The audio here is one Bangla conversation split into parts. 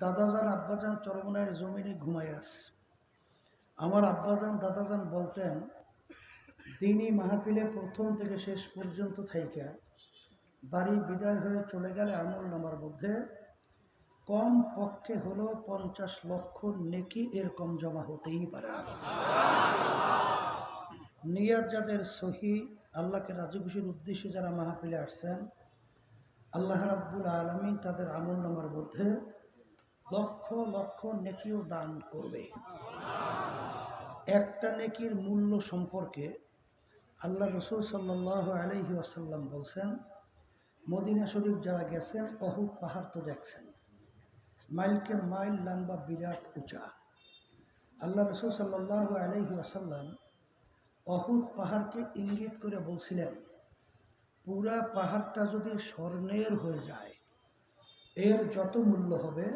দাদাজান আব্বাজান চরমনের জমিনে ঘুমাই আস আমার আব্বাজান দাদাজান বলতেন দিনই মাহফিলে প্রথম থেকে শেষ পর্যন্ত থাইকা বাড়ি বিদায় হয়ে চলে গেলে আমল নামার মধ্যে কম পক্ষে হলো পঞ্চাশ লক্ষ নেকি এরকম জমা হতেই পারে না। নিয়াত যাদের সহি, আল্লাহকে রাজি খুশির উদ্দেশ্যে যারা মাহফিলে আসছেন, আল্লাহ রাব্বুল আলমিন তাদের আমল নামার মধ্যে লক্ষ লক্ষ নেকিও দান করবে। একটা নেকির মূল্য সম্পর্কে আল্লাহ রসুল সাল্লাহ আলহি আসাল্লাম বলছেন, মদিনা শরীফ যারা গেছেন, অহুদ পাহাড় তো দেখছেন। মাইলকে মাইল লম্বা বিরাট উঁচা। আল্লাহ রসুল সাল্লাহ আলহি আসাল্লাম অহুদ পাহাড়কে ইঙ্গিত করে বলছিলেন, পুরা পাহাড়টা যদি স্বর্ণের হয়ে যায়, এর যত মূল্য হবে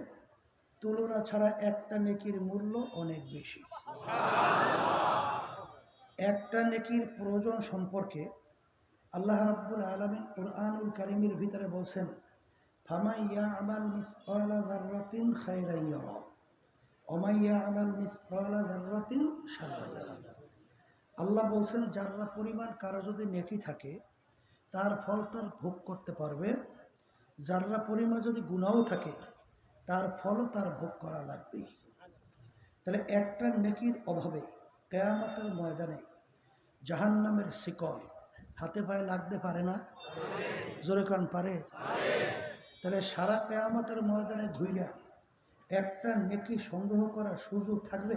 তুলনা ছাড়া একটা নেকির মূল্য অনেক বেশি। একটা নেকির প্রয়োজন সম্পর্কে আল্লাহ রাব্বুল আলমিন কোরআনুল কারিমের ভিতরে বলছেন ফামাইয়া আমাল মিসকালা যাররাতিন খায়রান ইয়ারা ওমাইয়া আমাল মিসকালা যাররাতিন শাররান আল্লাহ বলছেন যারা পরিমাণ কারও যদি নেকি থাকে, তার ফল তার ভোগ করতে পারবে। যারা পরিমাণ যদি গুণাও থাকে তার ফলও তার ভোগ করা লাগবেই। তাহলে একটা নেকির অভাবে কেয়ামতের ময়দানে জাহান্নামের শিকল হাতে পায়ে লাগতে পারে না? জোরে কান, পারে? তাহলে সারা কেয়ামতের ময়দানে ঘুইরা একটা নেকি সংগ্রহ করার সুযোগ থাকবে?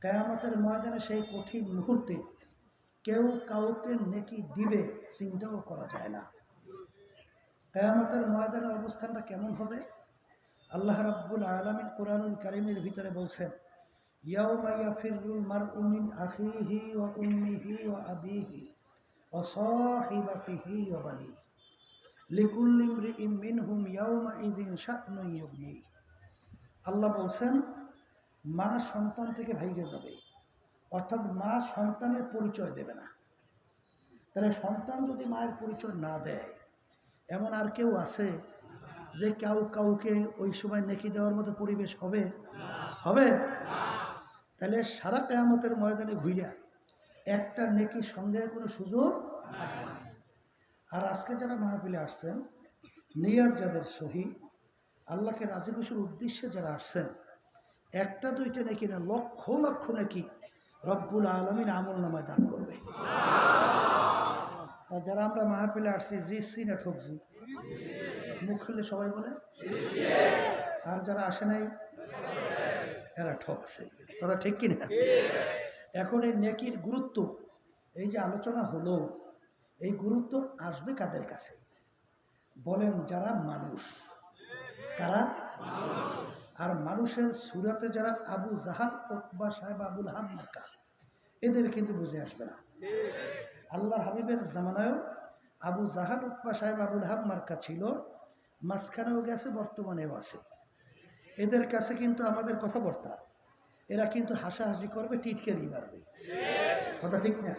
কেয়ামতের ময়দানে সেই কঠিন মুহূর্তে কেউ কাউকে নেকি দিবে চিন্তাও করা যায় না। কেয়ামতের ময়দানের অবস্থানটা কেমন হবে? আল্লাহ রাব্বুল আলমিন কোরআনুল কারিমের ভিতরে বলছেন, ইয়াউমা ইয়াফিরুল মারউ মিন আখিহি ওয়া উম্মিহি ওয়া আবিহি ওয়া সাহিবাতিহি ওয়া বানি লিকুল্লি ইমরিইম মিনহুম ইয়াউমা ইযিন শা'নুন ইউগনি আল্লাহ বলছেন, মা সন্তান থেকে ভাইগে যাবে, অর্থাৎ মা সন্তানের পরিচয় দেবে না। তাহলে সন্তান যদি মায়ের পরিচয় না দেয়, এমন আর কেউ আছে যে কেউ কাউকে ওই সময় নেকি দেওয়ার মতো পরিবেশ হবে? হবে? তাহলে সারা কেয়ামতের ময়দানে ঘুরিয়া একটা নেকি সন্দেহের কোনো সুযোগ আর আজকে যারা মাহফিলে আসছেন নিয়ার যাদের সহি, আল্লাহকে রাজি খুশির উদ্দেশ্যে যারা আসছেন, একটা দুইটা নাকি না, লক্ষ লক্ষ নাকি রব্বুল আলমিন আমল নামায় দান করবে। আর যারা আমরা মাহফিলে আসছি, জিসি না ঠকজি খুললে সবাই বলে? আর যারা আসে নাই, এরা ঠকছে। কথা ঠিক কিনা? এখন এই নেকির গুরুত্ব, এই যে আলোচনা হলো, এই গুরুত্ব আসবে কাদের কাছে? বলেন যারা মানুষ। কারা? আর মানুষের সুরাতে যারা আবু জাহাব ওকবা সাহেব, আবুল হাব, মার্কা, এদের কিন্তু বুঝে আসবে না। আল্লাহর হাবিবের জামানায়ও আবু জাহাদ উকবা সাহেব, আবুল হাব, মার্কা ছিল। মাঝখানেও গেছে, বর্তমানেও আছে। এদের কাছে কিন্তু আমাদের কথাবার্তা। এরা কিন্তু হাসাহাসি করবে টিটকে দিয়ে পারবে কথা ঠিক না?